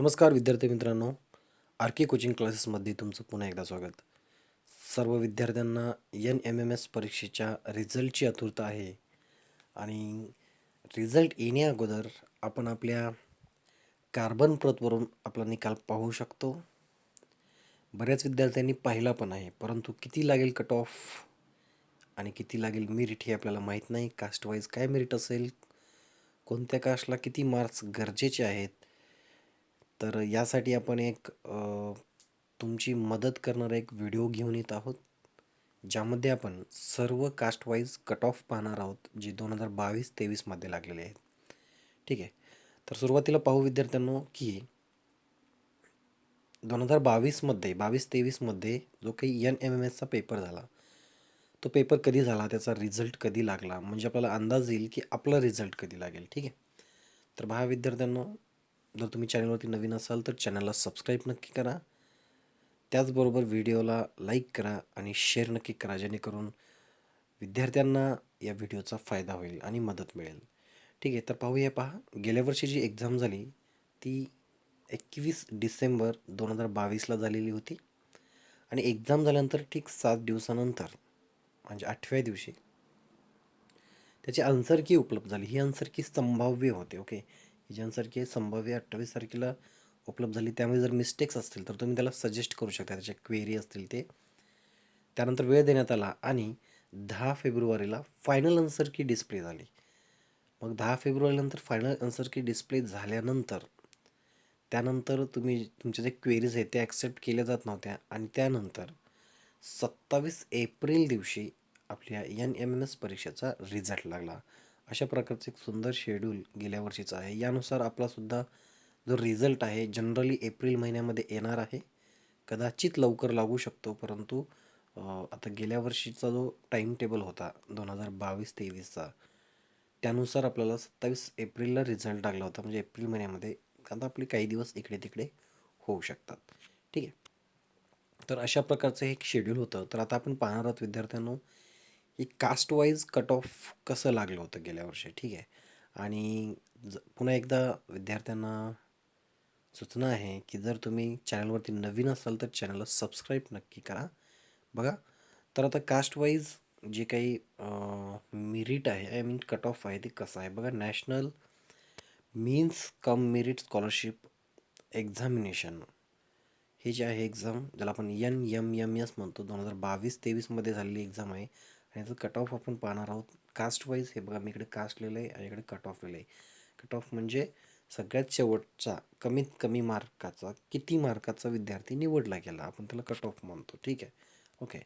नमस्कार विद्यार्थी मित्रांनो. आर के कोचिंग क्लासेसमध्ये तुमचं पुन्हा एकदा स्वागत. सर्व विद्यार्थ्यांना एन एम एम एस परीक्षेच्या रिझल्टची आतुरता आहे. आणि रिझल्ट येण्याअगोदर आपण आपल्या कार्बन प्रतवरून आपला निकाल पाहू शकतो. बऱ्याच विद्यार्थ्यांनी पाहिला पण आहे परंतु किती लागेल कट ऑफ आणि किती लागेल मेरिट हे आपल्याला माहीत नाही. कास्टवाईज काय मेरिट असेल? कोणत्या कास्टला किती मार्क्स गरजेचे आहेत? तर यासाठी आपण एक तुमची मदत करणारा एक व्हिडिओ घेऊन येत आहोत ज्यामध्ये आपण सर्व कास्टवाईज कट ऑफ पाहणार आहोत जे दोन हजार बावीस तेवीसमध्ये लागलेले आहेत. ठीक आहे? तर सुरुवातीला पाहू विद्यार्थ्यांनो की दोन हजार बावीसमध्ये बावीस तेवीसमध्ये जो काही एन एम एम एसचा पेपर झाला तो पेपर कधी झाला त्याचा रिझल्ट कधी लागला म्हणजे आपल्याला अंदाज येईल की आपला रिझल्ट कधी लागेल. ठीक आहे? तर पहा विद्यार्थ्यांनो जर तुम्ही चॅनलवरती नवीन असाल तर चॅनलला सबस्क्राईब नक्की करा. त्याचबरोबर व्हिडिओला लाईक करा आणि शेअर नक्की करा जेणेकरून विद्यार्थ्यांना या व्हिडिओचा फायदा होईल आणि मदत मिळेल. ठीक आहे तर पाहूया पहा. गेल्या वर्षी जी एक्झाम झाली ती एकवीस डिसेंबर दोन हजार बावीसला झालेली होती. आणि एक्झाम झाल्यानंतर ठीक सात दिवसानंतर म्हणजे आठव्या दिवशी त्याची आन्सर की उपलब्ध झाली? ही आन्सर की संभाव्य होते ओके ज्यांसारखे संभाव्य अठ्ठावीस तारखेला उपलब्ध झाली. त्यामुळे जर मिस्टेक्स असतील तर तुम्ही त्याला सजेस्ट करू शकता. त्याचे क्वेरी असतील ते. त्यानंतर वेळ देण्यात आला आणि दहा फेब्रुवारीला फायनल आन्सर की डिस्प्ले झाली. मग दहा फेब्रुवारीनंतर फायनल आन्सर की डिस्प्ले झाल्यानंतर त्यानंतर तुम्ही तुमच्या जे क्वेरीज आहेत ते ॲक्सेप्ट केल्या जात नव्हत्या. आणि त्यानंतर सत्तावीस एप्रिल दिवशी आपल्या एन एम एम एस परीक्षेचा रिझल्ट लागला. अशा प्रकारचं एक सुंदर शेड्यूल गेल्या वर्षीचं आहे. यानुसार आपलासुद्धा जो रिझल्ट आहे जनरली एप्रिल महिन्यामध्ये येणार आहे. कदाचित लवकर लागू शकतो परंतु आता गेल्या वर्षीचा जो टाईम टेबल होता दोन हजार बावीस तेवीसचा त्यानुसार आपल्याला सत्तावीस एप्रिलला रिझल्ट लागला होता. म्हणजे एप्रिल महिन्यामध्ये आता आपले काही दिवस इकडे तिकडे होऊ शकतात. ठीक आहे. तर अशा प्रकारचं हे एक शेड्यूल होतं. तर आता आपण पाहणार आहोत विद्यार्थ्यांनो की कास्ट वाईज कट ऑफ कसं लागलं होतं गेल्या वर्षी? ठीक आहे. आणि ज पुन्हा एकदा विद्यार्थ्यांना सूचना आहे की जर तुम्ही चॅनलवरती नवीन असाल तर चॅनलला सबस्क्राईब नक्की करा. बघा. तर आता कास्ट वाईज जे काही मिरिट आहे आय मीन कट ऑफ आहे ते कसं आहे? बघा national means cum merit scholarship examination हे जे आहे एक्झाम ज्याला आपण एन एम एम एस म्हणतो दोन हजार बावीस तेवीसमध्ये झालेली एक्झाम आहे. आणि याचं कट ऑफ आपण पाहणार आहोत. कास्ट वाईज हे बघा मी इकडे कास्ट लिहिलं आहे आणि इकडे कट ऑफ लिहिलं आहे कट ऑफ म्हणजे सगळ्यात शेवटचा कमीत कमी मार्काचा किती मार्काचा विद्यार्थी निवडला गेला. आपण त्याला कट ऑफ म्हणतो ठीक आहे? ओके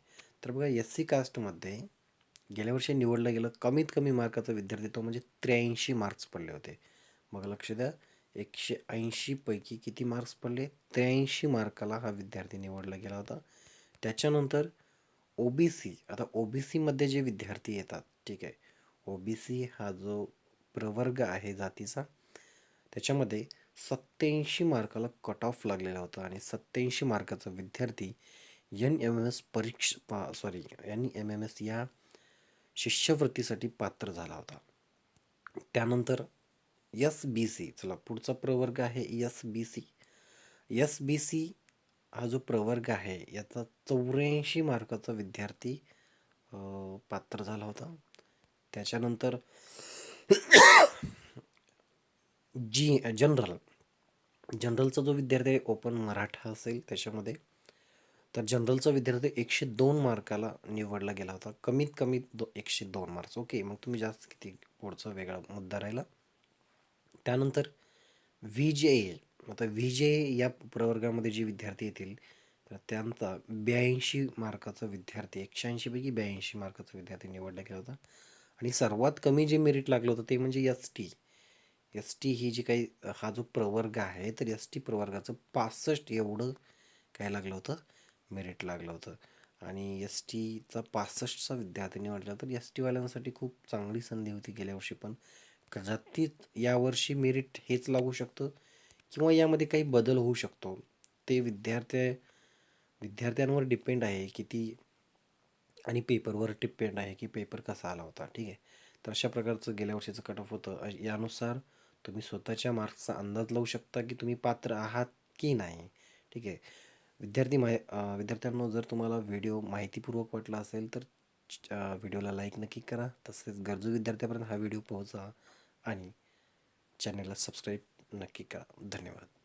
तर बघा एस सी कास्टमध्ये गेल्या वर्षी निवडलं गेलं कमीत कमी मार्काचा विद्यार्थी तो म्हणजे त्र्याऐंशी मार्क्स पडले होते. मग लक्ष द्या. एकशे ऐंशीपैकी किती मार्क्स पडले? त्र्याऐंशी मार्काला हा विद्यार्थी निवडला गेला होता. त्याच्यानंतर ओ बी सी आता ओ बी सीमध्ये जे विद्यार्थी येतात ठीक आहे. ओ बी सी हा जो प्रवर्ग आहे जातीचा त्याच्यामध्ये सत्याऐंशी मार्काला कट ऑफ लागलेला होता आणि सत्याऐंशी मार्काचा विद्यार्थी एन एम एम एस परीक्ष पा sorry N M M S या शिष्यवृत्तीसाठी पात्र झाला होता. त्यानंतर एस बी सी चला पुढचा प्रवर्ग आहे S B C S B C हा जो प्रवर्ग आहे याचा चौऱ्याऐंशी मार्काचा विद्यार्थी पात्र झाला होता. त्याच्यानंतर जी जनरल. जनरलचा जो विद्यार्थी आहे ओपन मराठा असेल त्याच्यामध्ये तर जनरलचा विद्यार्थी एकशे दोन मार्काला निवडला गेला होता. कमीत कमी दो एकशे दोन मार्क्स. ओके मग तुम्ही जास्त किती पुढचा वेगळा मुद्दा राहिला. त्यानंतर व्ही जे ए आता व्ही जे या प्रवर्गामध्ये जे विद्यार्थी येतील तर त्यांचा ब्याऐंशी मार्काचा विद्यार्थी एकशे ऐंशीपैकी ब्याऐंशी मार्काचा विद्यार्थी निवडला गेला होता. आणि सर्वात कमी जे मेरिट लागलं होतं ते म्हणजे एस टी एस टी ही जी काही हा जो प्रवर्ग आहे तर एस टी प्रवर्गाचं पासष्ट एवढं काय लागलं होतं? मेरिट लागलं होतं. आणि एस टीचा पासष्टचा विद्यार्थी निवडला तर एस टीवाल्यांसाठी खूप चांगली संधी होती गेल्या वर्षी पण. कदाचित यावर्षी मेरिट हेच लागू शकतं. किंवा यामध्ये काही बदल होऊ शकतो. ते विद्यार्थ्या विद्यार्थ्यांवर डिपेंड आहे की ती आणि पेपरवर डिपेंड आहे की पेपर कसा आला होता. ठीक आहे? तर अशा प्रकारचं गेल्या वर्षीचं कट ऑफ होतं. यानुसार तुम्ही स्वतःच्या मार्क्सचा अंदाज लावू शकता की तुम्ही पात्र आहात की नाही. ठीक आहे? विद्यार्थी माहि विद्यार्थ्यांना जर तुम्हाला व्हिडिओ माहितीपूर्वक वाटला असेल तर च- व्हिडिओला लाईक नक्की करा. तसेच गरजू विद्यार्थ्यापर्यंत हा व्हिडिओ पोहोचा आणि चॅनलला सबस्क्राईब नक्की करा. धन्यवाद.